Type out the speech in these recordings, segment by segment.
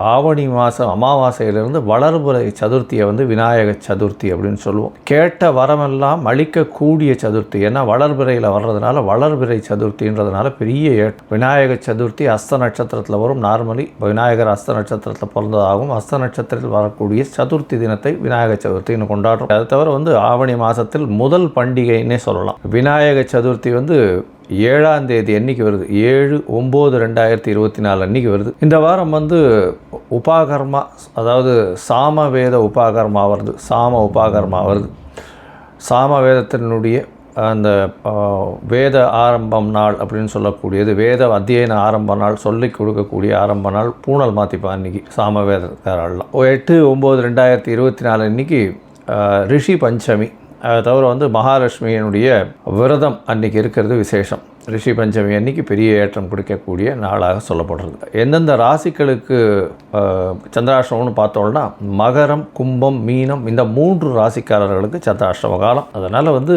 ஆவணி மாதம் அமாவாசையிலிருந்து வளர்புரை சதுர்த்தியை வந்து விநாயக சதுர்த்தி அப்படின்னு சொல்லுவோம். கேட்ட வரமெல்லாம் அளிக்கக்கூடிய சதுர்த்தி. ஏன்னா வளர்பிறையில் வர்றதுனால வளர்பிறை சதுர்த்தின்றதுனால பெரிய ஏட் விநாயக சதுர்த்தி அஸ்த நட்சத்திரத்தில் வரும். நார்மலி விநாயகர் அஸ்த நட்சத்திரத்தில் பிறந்ததாகவும் அஸ்த நட்சத்திரத்தில் வரக்கூடிய சதுர்த்தி தினத்தை விநாயக சதுர்த்தின்னு கொண்டாடுறோம். அதை தவிர வந்து ஆவணி மாதத்தில் முதல் பண்டிகைன்னே சொல்லலாம். விநாயக சதுர்த்தி வந்து ஏழாம் தேதி அன்னைக்கு வருது. ஏழு ஒம்பது ரெண்டாயிரத்தி இருபத்தி நாலு அன்னைக்கு வருது. இந்த வாரம் வந்து உபாகர்மா அதாவது சாம வேத உபாகர்மா வருது. சாம உபாகர்மா வருது. சாம வேதத்தினுடைய அந்த வேத ஆரம்பம் நாள் அப்படின்னு சொல்லக்கூடியது வேத அத்தியன ஆரம்ப நாள் சொல்லி கொடுக்கக்கூடிய ஆரம்ப நாள் பூனல் மாற்றிப்பா இன்றைக்கி சாம வேதக்காரெல்லாம் எட்டு ஒம்பது ரெண்டாயிரத்தி இருபத்தி நாலு அன்றைக்கி ரிஷி பஞ்சமி தவிர வந்து மகாலட்சுமியினுடைய விரதம் அன்றைக்கி இருக்கிறது விசேஷம். ரிஷி பஞ்சமி அன்னைக்கு பெரிய ஏற்றம் கொடுக்கக்கூடிய நாளாக சொல்லப்படுறது. எந்தெந்த ராசிகளுக்கு சந்திராஷ்டமம்னு பார்த்தோம்னா மகரம் கும்பம் மீனம் இந்த மூன்று ராசிக்காரர்களுக்கு சந்திராஷ்டம காலம். அதனால் வந்து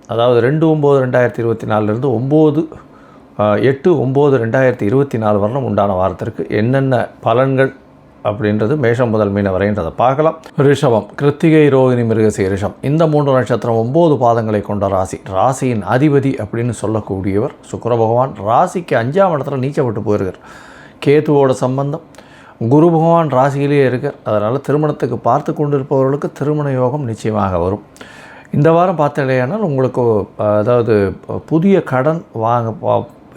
அதாவது ரெண்டு ஒம்பது ரெண்டாயிரத்தி இருபத்தி நாலுலேருந்து ஒம்பது எட்டு ஒம்பது ரெண்டாயிரத்தி இருபத்தி நாலு வரலும் உண்டான வாரத்திற்கு என்னென்ன பலன்கள் அப்படின்றது மேஷம் முதல் மீன வரைன்றதை பார்க்கலாம். ரிஷபம் கிருத்திகை ரோகிணி மிருகசி ரிஷம். இந்த மூன்று நட்சத்திரம் ஒம்பது பாதங்களை கொண்ட ராசி. ராசியின் அதிபதி அப்படின்னு சொல்லக்கூடியவர் சுக்கர பகவான். ராசிக்கு அஞ்சாம் இடத்துல நீச்சப்பட்டு போயிருக்கார். கேதுவோட சம்பந்தம். குரு பகவான் ராசியிலேயே இருக்கார். அதனால் திருமணத்துக்கு பார்த்து கொண்டிருப்பவர்களுக்கு திருமண யோகம் நிச்சயமாக வரும். இந்த வாரம் பார்த்தலையானால் உங்களுக்கு அதாவது புதிய கடன் வாங்க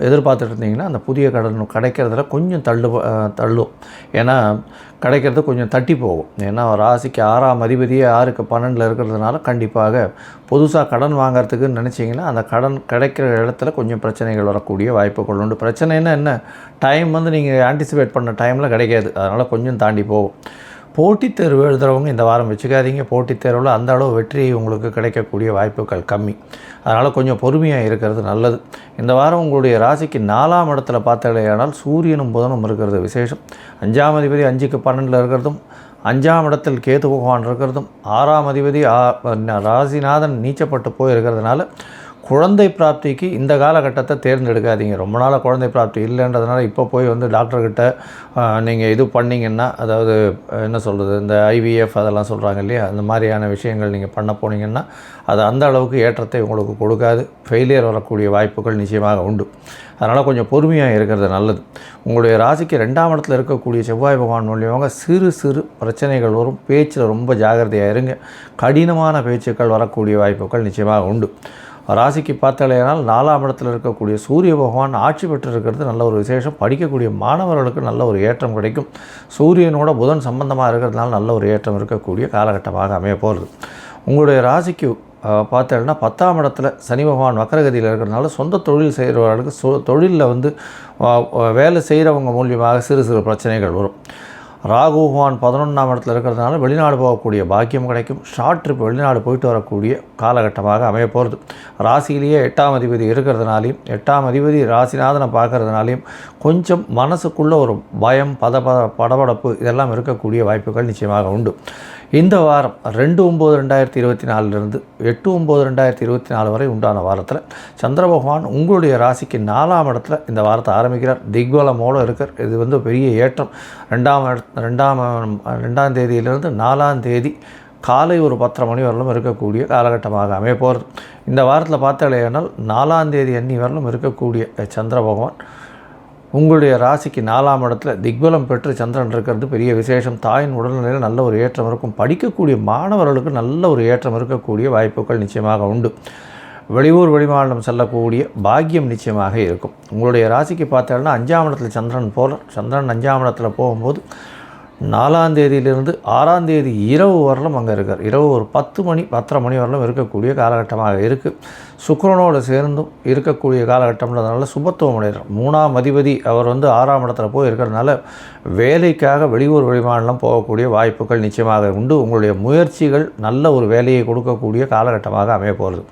எதிர்பார்த்துட்டு இருந்தீங்கன்னா அந்த புதிய கடன் கிடைக்கிறதுல கொஞ்சம் தள்ளு தள்ளும். ஏன்னா கிடைக்கிறது கொஞ்சம் தட்டி போகும். ஏன்னா ராசிக்கு ஆறாம் அதிபதியே ஆறுக்கு பன்னெண்டில் இருக்கிறதுனால கண்டிப்பாக புதுசாக கடன் வாங்கிறதுக்குன்னு நினச்சிங்கன்னா அந்த கடன் கிடைக்கிற இடத்துல கொஞ்சம் பிரச்சனைகள் வரக்கூடிய வாய்ப்புகள் உண்டு. பிரச்சனைன்னா என்ன? டைம் வந்து நீங்கள் ஆன்டிசிபேட் பண்ண டைமில் கிடைக்காது. அதனால் கொஞ்சம் தாண்டி போகும். போட்டித் தேர்வு எழுதுகிறவங்க இந்த வாரம் வச்சுக்காதீங்க. போட்டித் தேர்வில் அந்த அளவு வெற்றி உங்களுக்கு கிடைக்கக்கூடிய வாய்ப்புகள் கம்மி. அதனால் கொஞ்சம் பொறுமையாக இருக்கிறது நல்லது. இந்த வாரம் உங்களுடைய ராசிக்கு நாலாம் இடத்துல பார்த்தாலேயானால் சூரியனும் புதனும் இருக்கிறது விசேஷம். அஞ்சாம் அதிபதி அஞ்சுக்கு பன்னெண்டில் இருக்கிறதும் அஞ்சாம் இடத்தில் கேது பகவான் இருக்கிறதும் ஆறாம் அதிபதி ராசிநாதன் நீச்சப்பட்டு போய் இருக்கிறதுனால குழந்தை பிராப்திக்கு இந்த காலகட்டத்தை தேர்ந்தெடுக்காதீங்க. ரொம்ப நாளாக குழந்தை பிராப்தி இல்லைன்றதுனால இப்போ போய் வந்து டாக்டர்கிட்ட நீங்கள் இது பண்ணிங்கன்னா அதாவது என்ன சொல்கிறது இந்த ஐவிஎஃப் அதெல்லாம் சொல்கிறாங்க இல்லையா? அந்த மாதிரியான விஷயங்கள் நீங்கள் பண்ண போனீங்கன்னா அது அந்த அளவுக்கு ஏற்றத்தை உங்களுக்கு கொடுக்காது. ஃபெயிலியர் வரக்கூடிய வாய்ப்புகள் நிச்சயமாக உண்டு. அதனால் கொஞ்சம் பொறுமையாக இருக்கிறது நல்லது. உங்களுடைய ராசிக்கு ரெண்டாம் இடத்துல இருக்கக்கூடிய செவ்வாய் பகவான் மூலியமாக சிறு சிறு பிரச்சனைகள் வரும். பேச்சில் ரொம்ப ஜாகிரதையாக இருங்க. கடினமான பேச்சுக்கள் வரக்கூடிய வாய்ப்புகள் நிச்சயமாக உண்டு. ராசிக்கு பார்த்தாலேனால் நாலாம் இடத்தில் இருக்கக்கூடிய சூரிய பகவான் ஆட்சி பெற்றிருக்கிறது நல்ல ஒரு விசேஷம். படிக்கக்கூடிய மாணவர்களுக்கு நல்ல ஒரு ஏற்றம் கிடைக்கும். சூரியனோட புதன் சம்பந்தமாக இருக்கிறதுனால நல்ல ஒரு ஏற்றம் இருக்கக்கூடிய காலகட்டமாக அமைய போகிறது. உங்களுடைய ராசிக்கு பார்த்தேன்னா பத்தாம் இடத்துல சனி பகவான் வக்கரகதியில் இருக்கிறதுனால சொந்த தொழில் செய்கிறவர்களுக்கு சொ தொழிலில் வந்து வேலை செய்கிறவங்க மூலியமாக சிறு சிறு பிரச்சனைகள் வரும். ராகு பகவான் பதினொன்றாம் இடத்துல இருக்கிறதுனால வெளிநாடு போகக்கூடிய பாக்கியம் கிடைக்கும். ஷார்ட் ட்ரிப் வெளிநாடு போயிட்டு வரக்கூடிய காலகட்டமாக அமைய போகிறது ராசியிலேயே எட்டாம் அதிபதி இருக்கிறதுனாலையும் எட்டாம் அதிபதி ராசிநாதனை பார்க்கறதுனாலையும் கொஞ்சம் மனசுக்குள்ளே ஒரு பயம் பத பத படபடப்பு இதெல்லாம் இருக்கக்கூடிய வாய்ப்புகள் நிச்சயமாக உண்டு. இந்த வாரம் ரெண்டு ஒம்பது ரெண்டாயிரத்தி இருபத்தி நாலுலேருந்து எட்டு ஒம்பது ரெண்டாயிரத்தி இருபத்தி நாலு வரை உண்டான வாரத்தில் சந்திர பகவான் உங்களுடைய ராசிக்கு நாலாம் இடத்துல இந்த வாரத்தை ஆரம்பிக்கிறார். திக்வலமோடு இருக்கார். இது வந்து பெரிய ஏற்றம். ரெண்டாம் ரெண்டாம் ரெண்டாம் தேதியிலிருந்து நாலாம் தேதி காலை ஒரு பத்தரை மணி வரலும் இருக்கக்கூடிய காலகட்டமாக அமைய போகிறது இந்த வாரத்தில் பார்த்தாலேயானால் நாலாம் தேதி அன்னி வரலும் இருக்கக்கூடிய சந்திர பகவான். உங்களுடைய ராசிக்கு நாலாம் இடத்துல திக்பலம் பெற்று சந்திரன் இருக்கிறது பெரிய விசேஷம். தாயின் உடல்நிலையில் நல்ல ஒரு ஏற்றம் இருக்கும். படிக்கக்கூடிய மாணவர்களுக்கு நல்ல ஒரு ஏற்றம் இருக்கக்கூடிய வாய்ப்புகள் நிச்சயமாக உண்டு. வெளியூர் வெளிமாநிலம் செல்லக்கூடிய பாக்கியம் நிச்சயமாக இருக்கும். உங்களுடைய ராசிக்கு பார்த்தீங்கன்னா அஞ்சாம் இடத்துல சந்திரன் போல சந்திரன் அஞ்சாம் இடத்துல போகும்போது நாலாம் தேதியிலிருந்து ஆறாம் தேதி இரவு வரலும் அங்கே இருக்கார். இரவு ஒரு பத்து மணி பத்தரை மணி வரலும் இருக்கக்கூடிய காலகட்டமாக இருக்குது சுக்கரனோடு சேர்ந்தும் இருக்கக்கூடிய காலகட்டம்ன்றதுனால சுபத்துவம் அடைகிறார். மூணாம் அதிபதி அவர் வந்து ஆறாம் இடத்துல போய் இருக்கிறதுனால வேலைக்காக வெளியூர் வெளிமாநிலம் போகக்கூடிய வாய்ப்புகள் நிச்சயமாக உண்டு. உங்களுடைய முயற்சிகள் நல்ல ஒரு வேலையை கொடுக்கக்கூடிய காலகட்டமாக அமைய போகிறது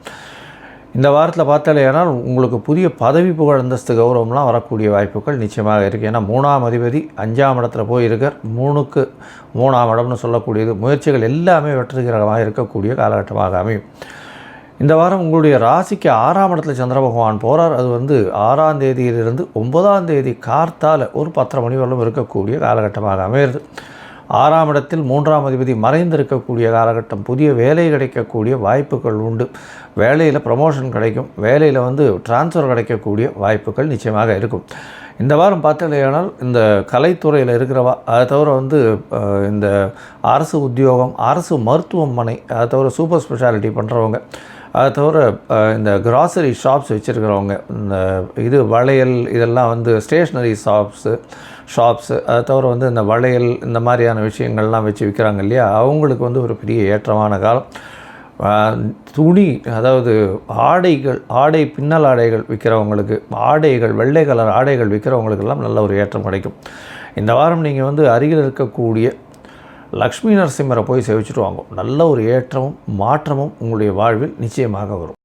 இந்த வாரத்தில் பார்த்தாலேயானால் உங்களுக்கு புதிய பதவி புகழ் அந்தஸ்து கௌரவம்லாம் வரக்கூடிய வாய்ப்புகள் நிச்சயமாக இருக்குது ஏன்னா மூணாம் அதிபதி அஞ்சாம் இடத்துல போய் இருக்கார் மூணுக்கு மூணாம் இடம்னு சொல்லக்கூடியது முயற்சிகள் எல்லாமே வெற்றிகரமாக இருக்கக்கூடிய காலகட்டமாக அமையும். இந்த வாரம் உங்களுடைய ராசிக்கு ஆறாம் இடத்துல சந்திர பகவான் போகிறார் அது வந்து ஆறாம் தேதியிலிருந்து ஒன்பதாம் தேதி கார்த்தால் ஒரு பத்தரை மணி வரலும் இருக்கக்கூடிய காலகட்டமாக அமையிறது. ஆறாம் இடத்தில் மூன்றாம் அதிபதி மறைந்திருக்கக்கூடிய காலகட்டம் புதிய வேலை கிடைக்கக்கூடிய வாய்ப்புகள் உண்டு. வேலையில் ப்ரமோஷன் கிடைக்கும். வேலையில் வந்து டிரான்ஸ்ஃபர் கிடைக்கக்கூடிய வாய்ப்புகள் நிச்சயமாக இருக்கும். இந்த வாரம் பார்த்தீங்கன்னா இந்த கலைத்துறையில் இருக்கிறவா அதை தவிர வந்து இந்த அரசு உத்தியோகம் அரசு மருத்துவமனை அதை தவிர சூப்பர் ஸ்பெஷாலிட்டி பண்ணுறவங்க அதை தவிர இந்த கிராசரி ஷாப்ஸ் வச்சுருக்கிறவங்க இந்த இது வளையல் இதெல்லாம் வந்து ஸ்டேஷ்னரி ஷாப்ஸு ஷாப்ஸு அதை தவிர வந்து இந்த வளையல் இந்த மாதிரியான விஷயங்கள்லாம் வச்சு விற்கிறாங்க இல்லையா? அவங்களுக்கு வந்து ஒரு பெரிய ஏற்றமான காலம். துணி அதாவது ஆடைகள் ஆடை பின்னல் ஆடைகள் விற்கிறவங்களுக்கு ஆடைகள் வெள்ளை கலர் ஆடைகள் விற்கிறவங்களுக்கெல்லாம் நல்ல ஒரு ஏற்றம் கிடைக்கும். இந்த வாரம் நீங்கள் வந்து அருகில் இருக்கக்கூடிய லக்ஷ்மி நரசிம்மரை போய் சேவிச்சுட்டு வாங்க. நல்ல ஒரு ஏற்றமும் மாற்றமும் உங்களுடைய வாழ்வில் நிச்சயமாக வரும்.